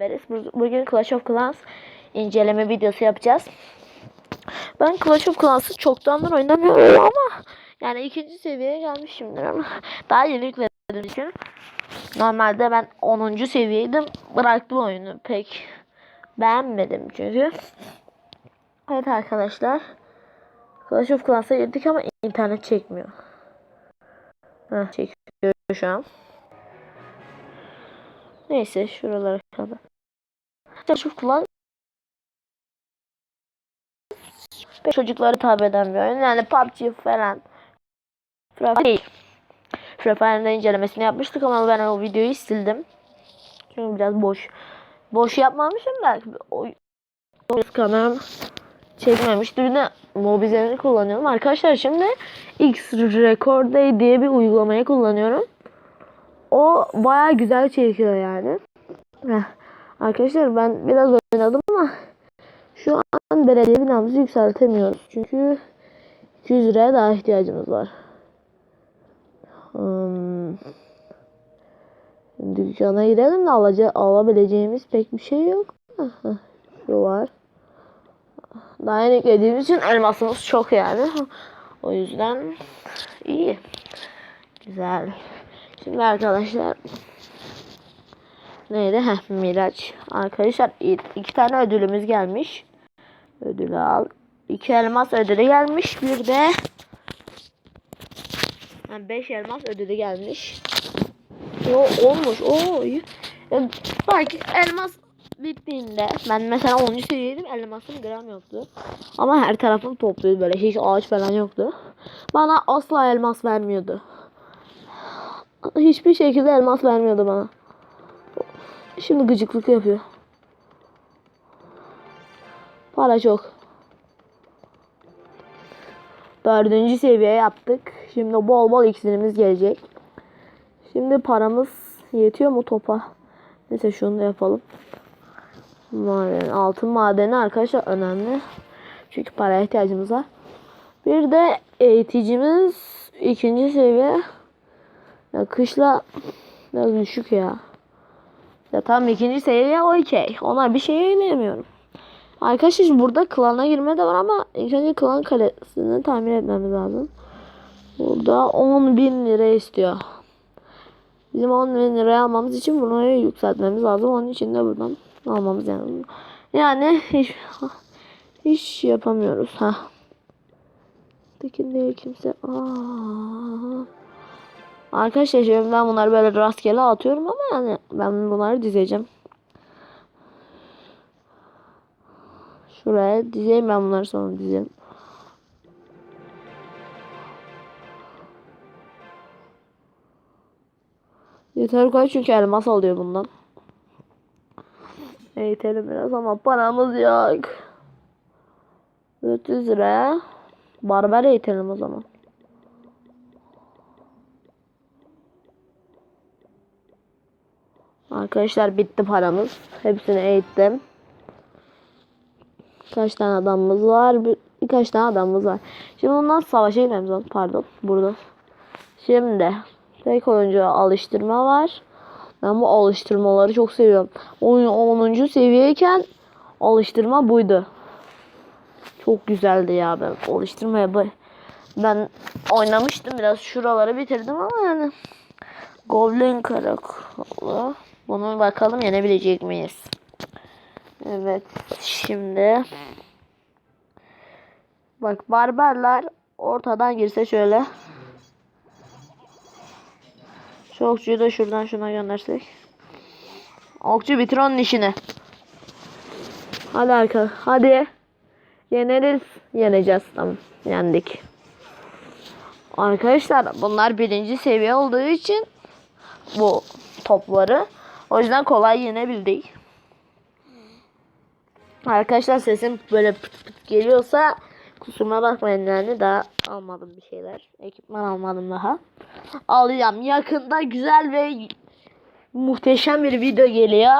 beraberiz. Bu- Bugün Clash of Clans inceleme videosu yapacağız. Ben Clash of Clans'ı çoktandır oynamıyorum ama yani ikinci seviyeye gelmişimdir ama daha yeni yükledim için. Normalde ben 10. seviyeydim. Bıraktım oyunu pek beğenmedim çünkü. Evet arkadaşlar. Clash of Clans'a girdik ama internet çekmiyor. Heh, çekiyor şu an. Neyse şuralara kadar. Clash of Clans çocukları tabi eden bir oyun. Yani PUBG falan. Free değil. Fire'ın incelemesini yapmıştık ama ben o videoyu sildim. Çünkü biraz boş. Boş yapmamışım da o o kameram çekmemişti. Bir de Mobizen'i kullanıyorum. Arkadaşlar şimdi X Record Day diye bir uygulamayı kullanıyorum. O baya güzel çekiyor yani. Arkadaşlar ben biraz oynadım ama şu an belediye binamızı yükseltemiyoruz. Çünkü 200 liraya daha ihtiyacımız var. Hmm. Dükkana girelim de alaca alabileceğimiz pek bir şey yok. Şu var. Daha yeni eklediğimiz için elmasımız çok yani. O yüzden iyi. Güzel. Şimdi arkadaşlar neydi? Heh, Miraç. Arkadaşlar iki tane ödülümüz gelmiş. Ödülü al. İki elmas ödülü gelmiş. Bir de yani beş elmas ödülü gelmiş. O olmuş. Oo. E, Belki elmas bittiğinde ben mesela 10. seviyeydim elmasım gram yoktu. Ama her tarafım topluydu böyle hiç ağaç falan yoktu. Bana asla elmas vermiyordu. Hiçbir şekilde elmas vermiyordu bana. Şimdi gıcıklık yapıyor. Para çok. Dördüncü seviye yaptık. Şimdi bol bol iksirimiz gelecek. Şimdi paramız yetiyor mu topa? Neyse şunu da yapalım. Maden, altın madeni arkadaşlar önemli. Çünkü paraya ihtiyacımız var. Bir de eğiticimiz ikinci seviye. Ya kışla biraz düşük ya. Ya tam ikinci seviye okey. Ona bir şey eyleyemiyorum. Arkadaşlar burada klana girme de var ama ilk önce klan kalesini tamir etmemiz lazım. Burada 10 bin lira istiyor. Bizim 10 bin liraya almamız için burayı yükseltmemiz lazım. Onun için de buradan almamız lazım. Yani hiç, hiç yapamıyoruz. ha. Tekin değil kimse. Aa. Arkadaşlar şimdi ben bunları böyle rastgele atıyorum ama yani ben bunları dizeceğim. Şuraya dizeyim ben bunları sonra dizeyim. Yeter koy çünkü elmas alıyor bundan. Eğitelim biraz ama paramız yok. 400 liraya barber eğitelim o zaman. Arkadaşlar bitti paramız. Hepsini eğittim. Kaç tane adamımız var? Bir, birkaç tane adamımız var. Şimdi ondan savaşa girmemiz. Pardon. Burada. Şimdi tek oyuncu alıştırma var. Ben bu alıştırmaları çok seviyorum. Oyun 10. seviyeyken alıştırma buydu. Çok güzeldi ya ben alıştırmaya bay ben oynamıştım biraz şuraları bitirdim ama yani Goblin karakolu. Bunu bakalım yenebilecek miyiz? Evet şimdi bak barbarlar ortadan girse şöyle şu okçuyu da şuradan şuna göndersek. Okçu bitir onun işini. Hadi arka. Hadi. Yeneriz. Yeneceğiz. Tamam. Yendik. Arkadaşlar bunlar birinci seviye olduğu için bu topları. O yüzden kolay yenebildik. Arkadaşlar sesim böyle pıt pıt geliyorsa kusuruma bakmayın yani daha almadım bir şeyler. Ekipman almadım daha. Alacağım. Yakında güzel ve muhteşem bir video geliyor.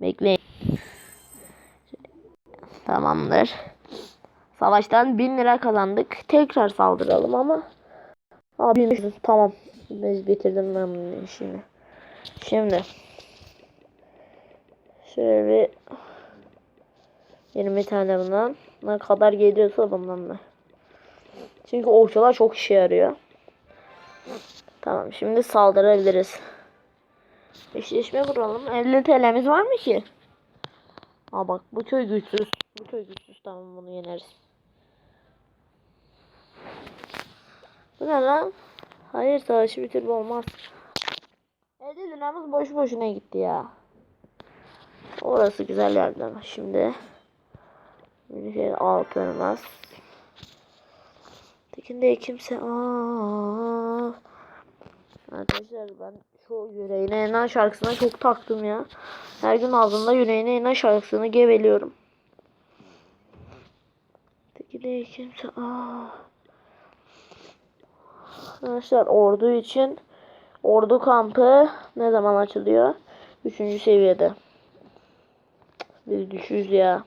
Bekleyin. Tamamdır. Savaştan 1000 lira kazandık. Tekrar saldıralım ama. Abi tamam. Biz bitirdim ben bunun işini. Şimdi Şöyle bir 20 tane bundan. Ne kadar geliyorsa bundan da. Çünkü okçular çok işe yarıyor. Tamam şimdi saldırabiliriz. Eşleşme kuralım. 50 TL'miz var mı ki? Aa bak bu köy güçsüz. Bu köy güçsüz tamam bunu yeneriz. Bu ne lan? Hayır savaşı bitirme olmaz. 50 liramız boş boşuna gitti ya. Orası güzel yerden. Şimdi şey altı elmas. Tekinde kimse aa. Arkadaşlar ben şu yüreğine inen şarkısına çok taktım ya. Her gün ağzımda yüreğine inen şarkısını geveliyorum. Tekinde kimse aa. Arkadaşlar ordu için ordu kampı ne zaman açılıyor? Üçüncü seviyede. Biz düşüyoruz ya.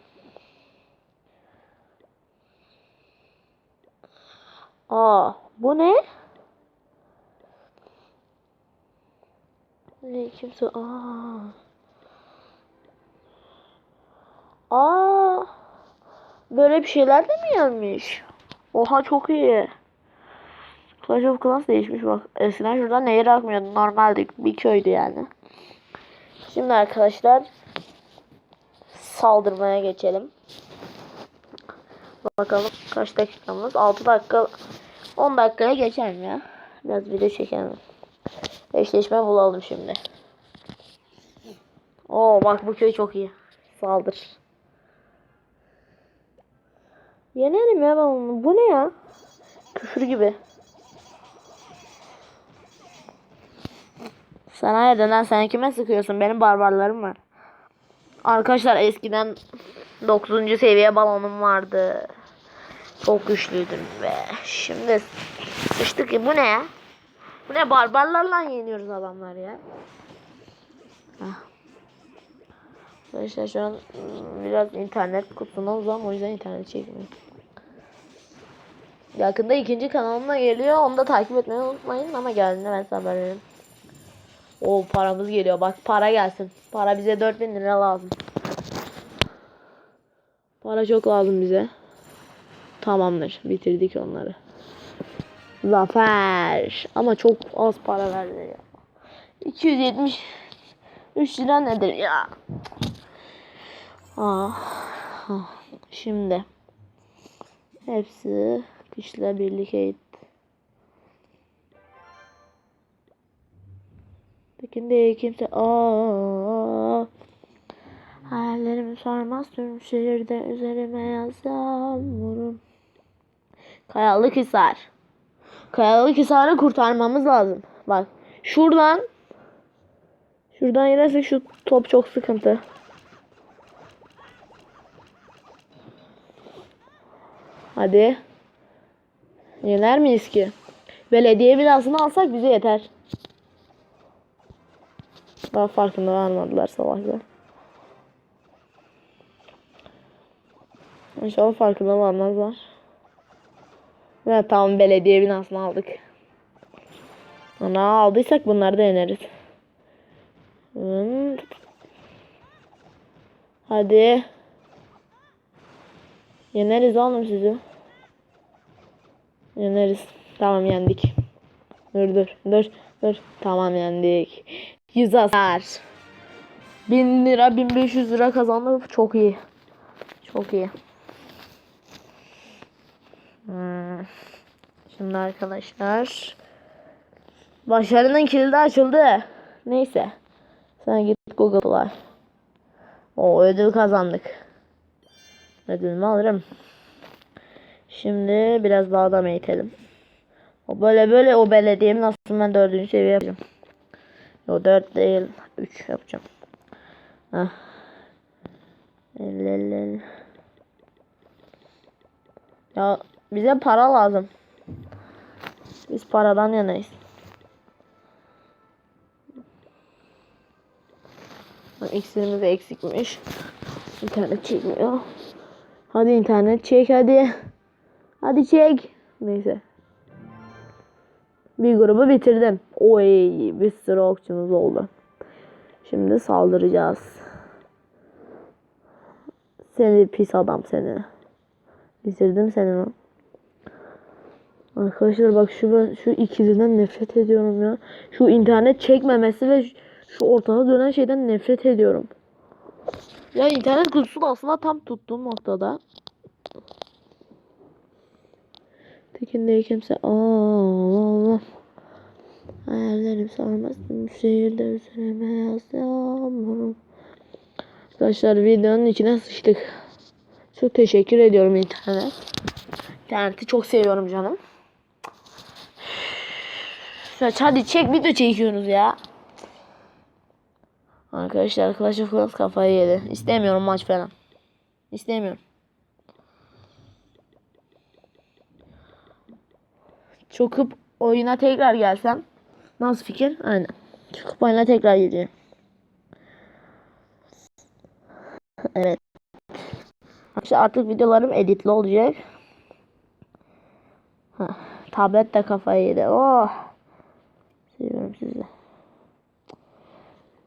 Aa, bu ne? Ne kimse aa. Aa. Böyle bir şeyler de mi gelmiş? Oha çok iyi. Clash of Clans değişmiş bak. Eskiden şuradan nehir akmıyordu. Normaldi. Bir köydü yani. Şimdi arkadaşlar saldırmaya geçelim. Bakalım kaç dakikamız? 6 dakika 10 dakikaya geçer mi ya? Biraz video çekelim. Eşleşme bulalım şimdi. Oo bak bu köy çok iyi. Saldır. Yenerim ya ben onu. Bu ne ya? Küfür gibi. Sen hayırdır lan sen kime sıkıyorsun? Benim barbarlarım var. Arkadaşlar eskiden 9. seviye balonum vardı. Çok güçlüydüm ve şimdi sıçtık ki bu ne? Bu ne barbarlarla yeniyoruz adamlar ya. Ah. Arkadaşlar şu an biraz internet kutusuna uzam o yüzden internet çekmiyor. Yakında ikinci kanalımda geliyor. Onu da takip etmeyi unutmayın ama geldiğinde ben size haber veririm. O paramız geliyor. Bak para gelsin. Para bize 4000 lira lazım. Para çok lazım bize. Tamamdır. Bitirdik onları. Zafer. Ama çok az para verdi ya. 273 lira nedir ya? Ah. ah. Şimdi. Hepsi güçle birlikte. Peki de kimse aa Hayallerimi sormaz tüm şehirde üzerime yağmurum. Kayalık Hisar. Kayalık Hisar'ı kurtarmamız lazım. Bak şuradan şuradan yenersek şu top çok sıkıntı. Hadi. Yener miyiz ki? Belediye binasını alsak bize yeter. Daha farkında varmadılar salaklar. İnşallah farkında varmazlar. Ve tamam belediye binasını aldık. Ana aldıysak bunları da yeneriz. Hadi. Yeneriz oğlum sizi. Yeneriz. Tamam yendik. Dur dur dur dur. Tamam yendik. 100 hasar. 1000 lira 1500 lira kazandık. Çok iyi. Çok iyi. Hmm. Şimdi arkadaşlar. Başarının kilidi açıldı. Neyse. Sen git Google'la. O ödül kazandık. Ödülümü alırım. Şimdi biraz daha da eğitelim. O böyle böyle o belediyemin aslında ben dördüncü seviye yapacağım. O dört değil. Üç yapacağım. Heh. El, el, el. Ya bize para lazım. Biz paradan yanayız. İksirimiz de eksikmiş. İnternet çekmiyor. Hadi internet çek hadi. Hadi çek. Neyse. Bir grubu bitirdim. Oy bir sürü okçumuz oldu. Şimdi saldıracağız. Seni pis adam seni. Bitirdim seni lan. Arkadaşlar bak şu şu ikiliden nefret ediyorum ya. Şu internet çekmemesi ve şu ortada dönen şeyden nefret ediyorum. Ya internet kutusu da aslında tam tuttuğum noktada. Tekinde kimse Allah Allah. Hayallerim sarmazdım şehirde üzerime yazdım. Arkadaşlar videonun içine sıçtık. Çok teşekkür ediyorum internet. İnterneti çok seviyorum canım. Saç hadi çek video çekiyorsunuz ya. Arkadaşlar Clash of Clans kafayı yedi. İstemiyorum maç falan. İstemiyorum. Çokup oyuna tekrar gelsem. Nasıl fikir? Aynen. Çokup oyuna tekrar geleceğim. Evet. İşte artık videolarım editli olacak. Heh, tablet de kafayı yedi. Oh. Seviyorum sizi.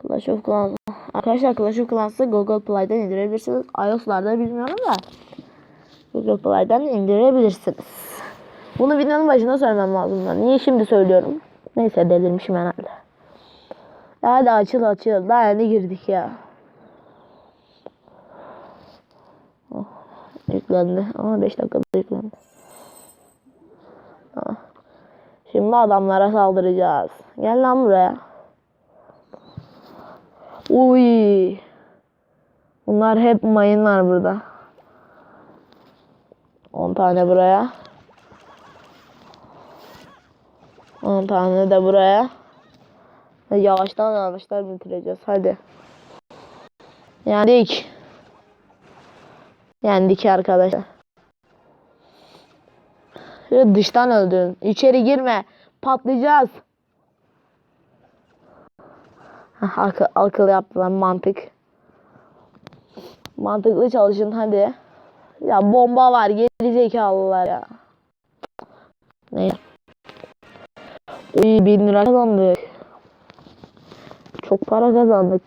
Clash of Clans. Arkadaşlar Clash of Clans'ı Google Play'den indirebilirsiniz. iOS'larda bilmiyorum da. Google Play'den indirebilirsiniz. Bunu videonun başında söylemem lazım. Niye şimdi söylüyorum? Neyse delirmişim herhalde. Hadi açıl açıl. Daha yeni girdik ya. Oh, yüklendi. Ama 5 dakikada yüklendi. Ah. Şimdi adamlara saldıracağız. Gel lan buraya. Uy. Bunlar hep mayınlar burada. 10 tane buraya. 10 tane de buraya. Yavaştan yavaştan bitireceğiz. Hadi. Yendik. Yendik arkadaşlar. Şöyle dıştan öldürün. İçeri girme. Patlayacağız. Hah, akıl, akıl yaptılar mantık. Mantıklı çalışın hadi. Ya bomba var geri zekalılar ya. Ne? Uy bin lira kazandık. Çok para kazandık.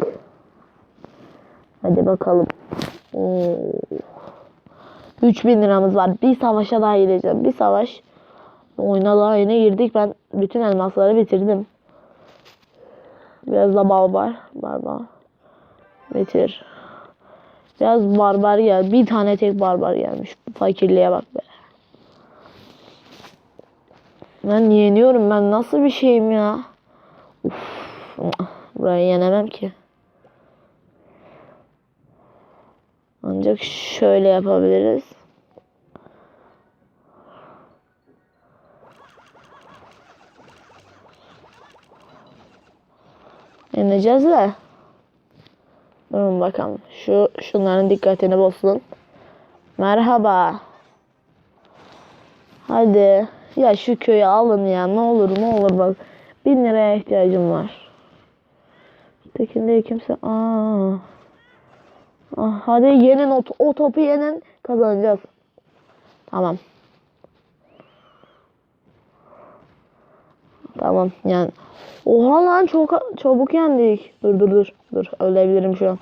Hadi bakalım. Oo. 3000 liramız var. Bir savaşa daha gireceğim. Bir savaş. Oyuna daha yeni girdik. Ben bütün elmasları bitirdim. Biraz da barbar. Barbar. Bitir. Biraz barbar gel. Bir tane tek barbar gelmiş. Fakirliğe bak be. Ben yeniyorum. Ben nasıl bir şeyim ya? Uf. Burayı yenemem ki. Ancak şöyle yapabiliriz. Yeneceğiz de. Durun bakalım. Şu şunların dikkatini bozsun. Merhaba. Hadi. Ya şu köyü alın ya. Ne olur ne olur bak. Bin liraya ihtiyacım var. Tekinde kimse. Aa. Ah, hadi yenin o, o topu yenin kazanacağız. Tamam. Tamam yani. Oha lan çok çabuk yendik. Dur dur dur. Dur ölebilirim şu an.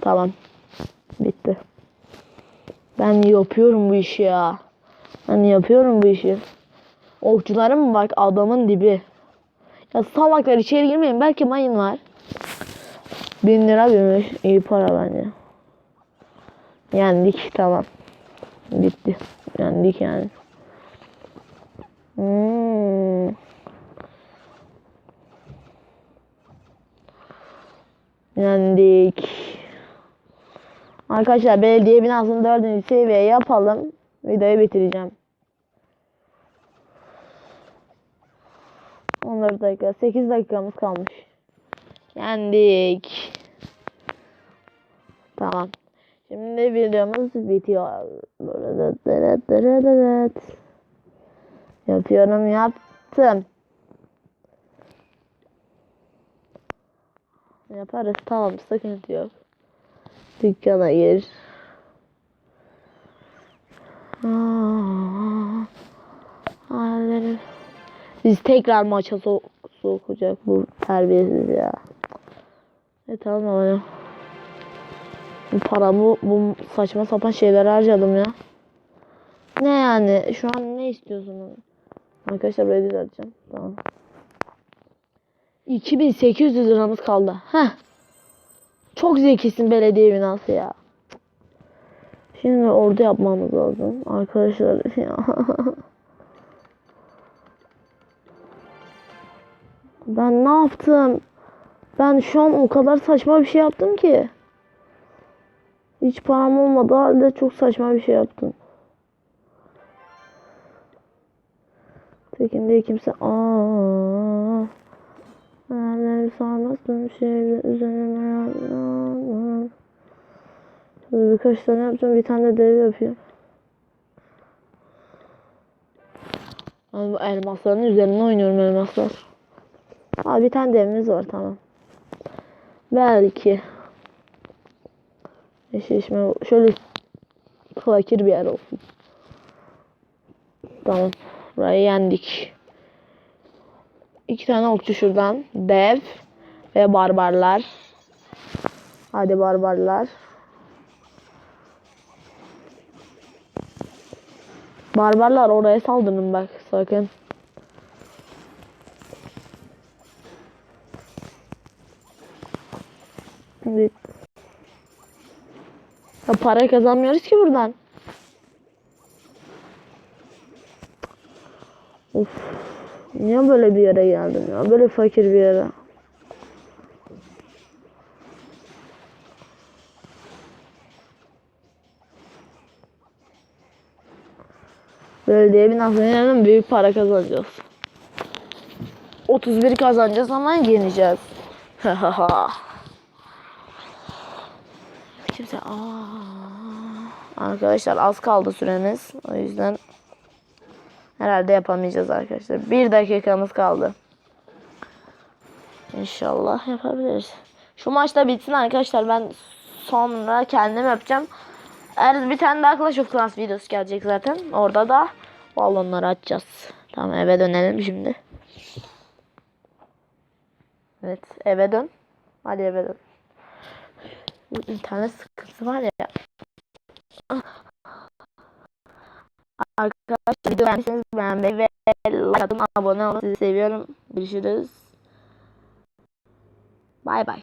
Tamam. Bitti. Ben yapıyorum bu işi ya. Ben yapıyorum bu işi. Okçularım bak adamın dibi. Ya salaklar içeri girmeyin. Belki mayın var. Bin lira gümüş. iyi para bence. Yendik tamam. Bitti. Yendik yani. Hmm. Yendik. Arkadaşlar belediye binasını dördüncü seviye yapalım. Videoyu bitireceğim. 14 dakika. 8 dakikamız kalmış. Yendik. Tamam. Şimdi videomuz bitiyor. Yapıyorum yaptım. Yaparız tamam sıkıntı yok. Dükkana gir. Aa, hallerim. Biz tekrar maça so sokacak bu terbiyesiz ya. E tamam ama. Bu para bu, bu saçma sapan şeyler harcadım ya. Ne yani? Şu an ne istiyorsun? Arkadaşlar burayı düzelteceğim. Tamam. 2800 liramız kaldı. Heh. Çok zekisin belediye binası ya. Şimdi orada yapmamız lazım. Arkadaşlar ya. Ben ne yaptım? Ben şu an o kadar saçma bir şey yaptım ki. Hiç param olmadı halde çok saçma bir şey yaptım. Tekinde kimse aa Neler sarmasın şehri üzerine birkaç tane yapacağım. Bir tane de dev yapayım. Ben bu elmasların üzerine oynuyorum elmaslar. Aa bir tane devimiz var tamam. Belki. Eşleşme şöyle fakir bir yer olsun. Tamam. Burayı yendik. İki tane okçu şuradan. Dev ve barbarlar. Hadi barbarlar. Barbarlar oraya saldırın bak sakın. Evet. Ya para kazanmıyoruz ki buradan. Of. Niye böyle bir yere geldim ya? Böyle fakir bir yere. Belediye binasından büyük para kazanacağız. 31 kazanacağız ama yeneceğiz. Kimse aa. Arkadaşlar az kaldı süremiz. O yüzden herhalde yapamayacağız arkadaşlar. Bir dakikamız kaldı. İnşallah yapabiliriz. Şu maçta bitsin arkadaşlar. Ben sonra kendim yapacağım. Eğer bir tane daha Clash of Clans videosu gelecek zaten. Orada da balonları açacağız. Tamam eve dönelim şimdi. Evet eve dön. Hadi eve dön. İnternet sıkıntısı var ya. Arkadaşlar video beğendiyseniz beğenmeyi ve like atın abone olun. Sizi seviyorum. Görüşürüz. Bay bay.